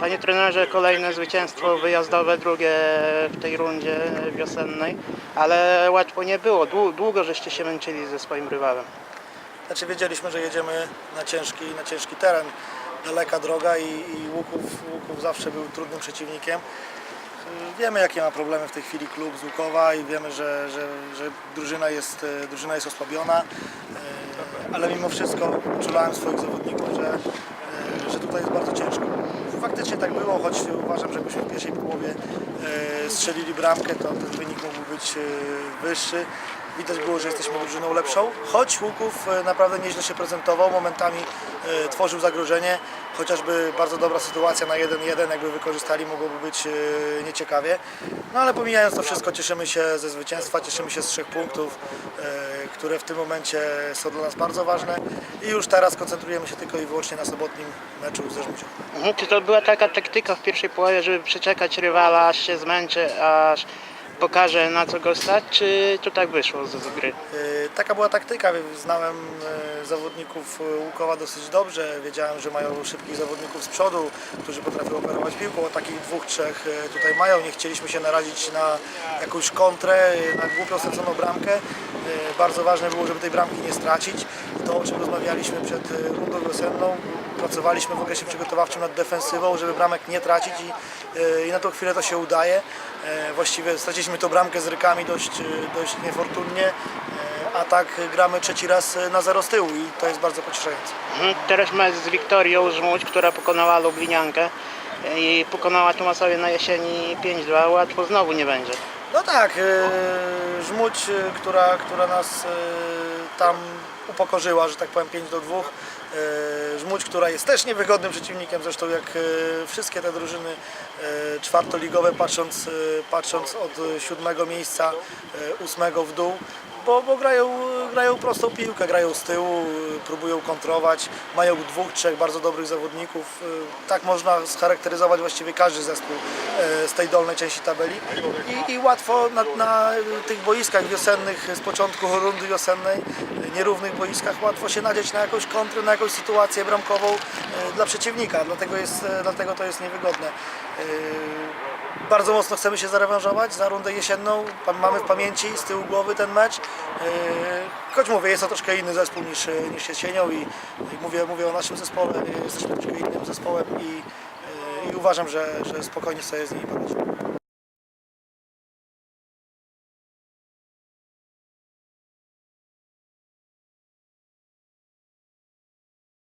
Panie trenerze, kolejne zwycięstwo wyjazdowe, drugie w tej rundzie wiosennej, ale łatwo nie było. Dłu- Długo żeście się męczyli ze swoim rywalem. Znaczy wiedzieliśmy, że jedziemy na ciężki, na ciężki teren, daleka droga i, i Łuków, Łuków zawsze był trudnym przeciwnikiem. Wiemy jakie ma problemy w tej chwili klub z Łukowa i wiemy, że, że, że drużyna, jest, e, drużyna jest osłabiona, e, ale mimo wszystko czulałem swoich zawodników, że, e, że tutaj jest bardzo ciężko. Faktycznie tak było, choć uważam, że jakbyśmy w pierwszej połowie e, strzelili bramkę, to ten wynik mógł być e, wyższy. Widać było, że jesteśmy drużyną lepszą, choć Łuków e, naprawdę nieźle się prezentował, momentami tworzył zagrożenie, chociażby bardzo dobra sytuacja na 1-1, jakby wykorzystali, mogłoby być e, nieciekawie. No ale pomijając to wszystko, cieszymy się ze zwycięstwa, cieszymy się z trzech punktów, e, które w tym momencie są dla nas bardzo ważne i już teraz koncentrujemy się tylko i wyłącznie na sobotnim meczu ze Żmudzią. Mhm. Czy to była taka taktyka w pierwszej połowie, żeby przeczekać rywala, aż się zmęczy, aż pokaże na co go stać, czy to tak wyszło z, z gry? E, Taka była taktyka. Znałem e, zawodników Łukowa dosyć dobrze. Wiedziałem, że mają szybkich zawodników z przodu, którzy potrafią operować piłką. Takich dwóch, trzech e, tutaj mają. Nie chcieliśmy się narazić na jakąś kontrę, na głupio straconą bramkę. Bardzo ważne było, żeby tej bramki nie stracić. To, o czym rozmawialiśmy przed rundą wiosenną, pracowaliśmy w okresie przygotowawczym nad defensywą, żeby bramek nie tracić i, e, i na tą chwilę to się udaje. E, Właściwie straciliśmy tą bramkę z rykami dość, e, dość niefortunnie, a tak gramy trzeci raz na zero z tyłu i to jest bardzo pocieszające. Mhm. Teraz mecz z Wiktorią Żmudź, która pokonała Lubliniankę i pokonała Tomasowie na jesieni 5-2. Łatwo znowu nie będzie. No tak, e, Żmudź, e, która, która nas e, tam upokorzyła, że tak powiem 5 do 2. E, Żmudź, która jest też niewygodnym przeciwnikiem, zresztą jak e, wszystkie te drużyny czwartoligowe, patrząc, patrząc od siódmego miejsca, e, ósmego w dół, bo, bo grają, grają prostą piłkę, grają z tyłu, próbują kontrować, mają dwóch, trzech bardzo dobrych zawodników. E, Tak można scharakteryzować właściwie każdy zespół e, z tej dolnej części tabeli i, i łatwo na, na tych boiskach wiosennych z początku rundy wiosennej, e, nierównych boiskach, łatwo się nadzieć na jakąś kontrę, na jakąś sytuację bramkową dla przeciwnika, dlatego, jest, dlatego to jest niewygodne. Bardzo mocno chcemy się zarewanżować za rundę jesienną. Mamy w pamięci z tyłu głowy ten mecz. E, Choć mówię, jest to troszkę inny zespół niż, e, niż jesienią i, i mówię, mówię o naszym zespole. Jesteśmy troszkę innym zespołem i, i uważam, że, że spokojnie sobie z nimi poradzić.